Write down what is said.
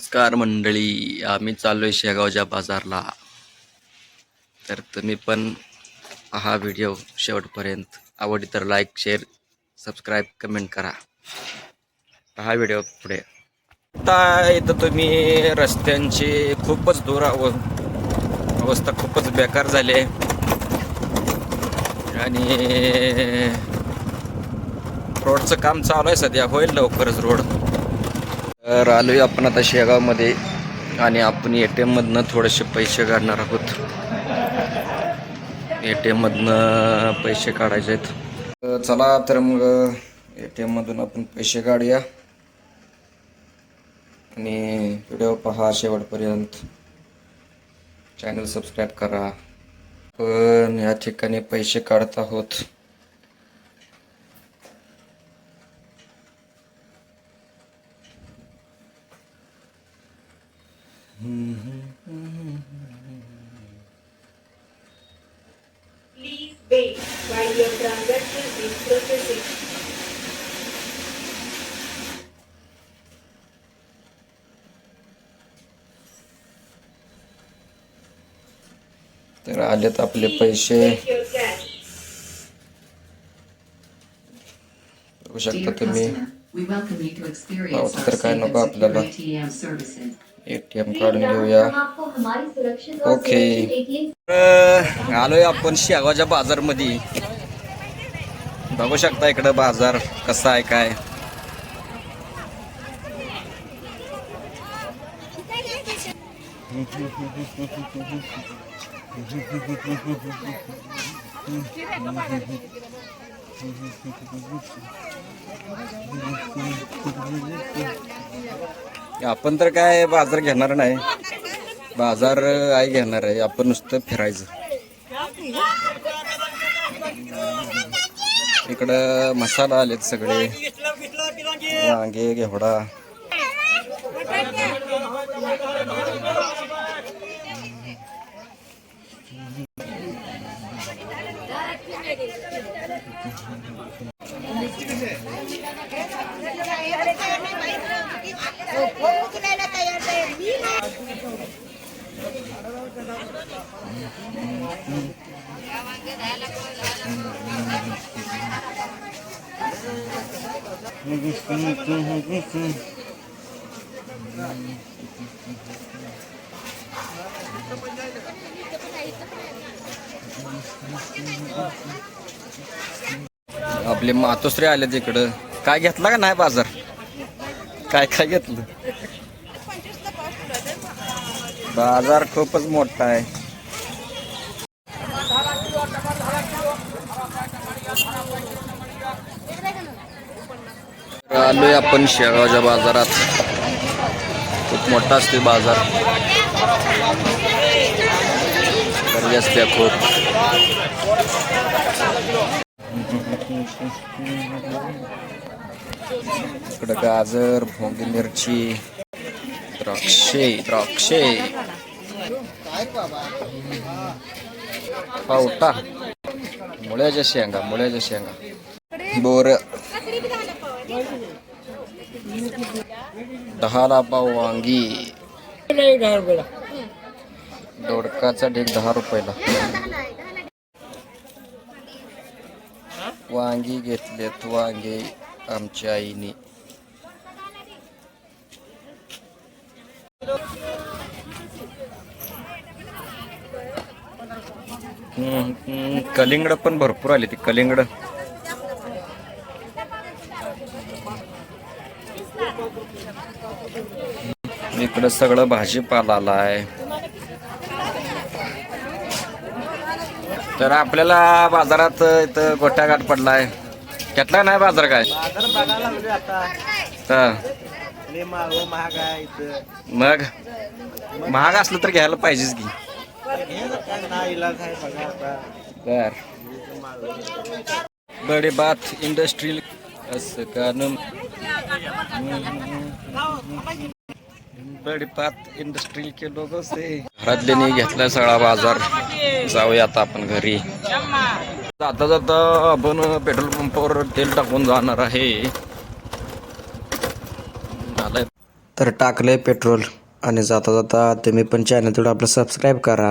नमस्कार मंडळी आम्ही चाललोय शेगावच्या बाजारला. तर तुम्ही पण हा व्हिडिओ शेवटपर्यंत आवडली तर लाईक शेअर सबस्क्राईब कमेंट करा. हा व्हिडिओ पुढे. आता इथं तुम्ही रस्त्यांची खूपच दूर अवस्था खूपच बेकार झाली आहे. आणि रोडचं काम चालू आहे सध्या. होईल लवकरच रोड. तर आलोय आपण आता शेगावमध्ये आणि आपण ए टी एममधनं थोडेसे पैसे काढणार आहोत. ए टी एममधनं पैसे काढायचे आहेत. तर चला तर मग ए टी एममधून आपण पैसे काढूया. आणि व्हिडिओ पहा शेवटपर्यंत. चॅनल सबस्क्राईब करा. पण या ठिकाणी पैसे काढत आहोत. Please wait while your transaction is processing. तर आलेत आपले Please पैसे check your cash. बघू शकता Dear तुम्ही customer, we welcome you to experience Oh, our तर काय safe and नको secure आपल्याला. ATM services. एटीएम काढून घेऊया आपको हमारी सुरक्षित और ओके. आलोय आपण शेगावच्या बाजारमध्ये. बघू शकता इकडं बाजार कसा आहे काय? आपण तर काय बाजार घेणार नाही. बाजार आई घेणार आहे. आपण नुसतं फिरायचं. इकडं मसाला आलेत सगळे. वांगे घेवडा आपले मातोश्री आले तिकडं. काय घेतला का नाही बाजार? काय काय घेतलं? बाजार खूपच मोठा आहे. तर आलोय आपण शेगावच्या बाजारात. खूप मोठा असते बाजार. गर्दी असते खूप. इकडं गाजर भोंगी मिरची द्राक्षे द्राक्षे. पावटा. मुळ्याच्या शेंगा मुळ्याच्या शेंगा. बोर. दहाला पाव वांगी. दोडकाचा ढेक दहा रुपयाला. वांगी घेतलेत वांगे आमच्या आईने. कलिंगड पण भरपूर आली ती कलिंगड. इकडं सगळं भाजीपाला आलाय तर आपल्याला बाजारात इथं गोठ्या गाठ पडलाय. घेतला नाही बाजार काय? तर आहे मग? महाग असलं तर घ्यायला पाहिजेच की. आहे बर. बडे बात इंडस्ट्रियल असं का? न बडे बात इंडस्ट्रियल के लोगों से घरातल्यानी सगळा बाजार. जाऊया आता आपण घरी. जाता जाता आपण पेट्रोल पंपावर तेल टाकून जाणार आहे. झालंय. तर टाकलं आहे पेट्रोल आणि जाता जाता तुम्ही पण चॅनल तेवढं आपलं सबस्क्राईब करा.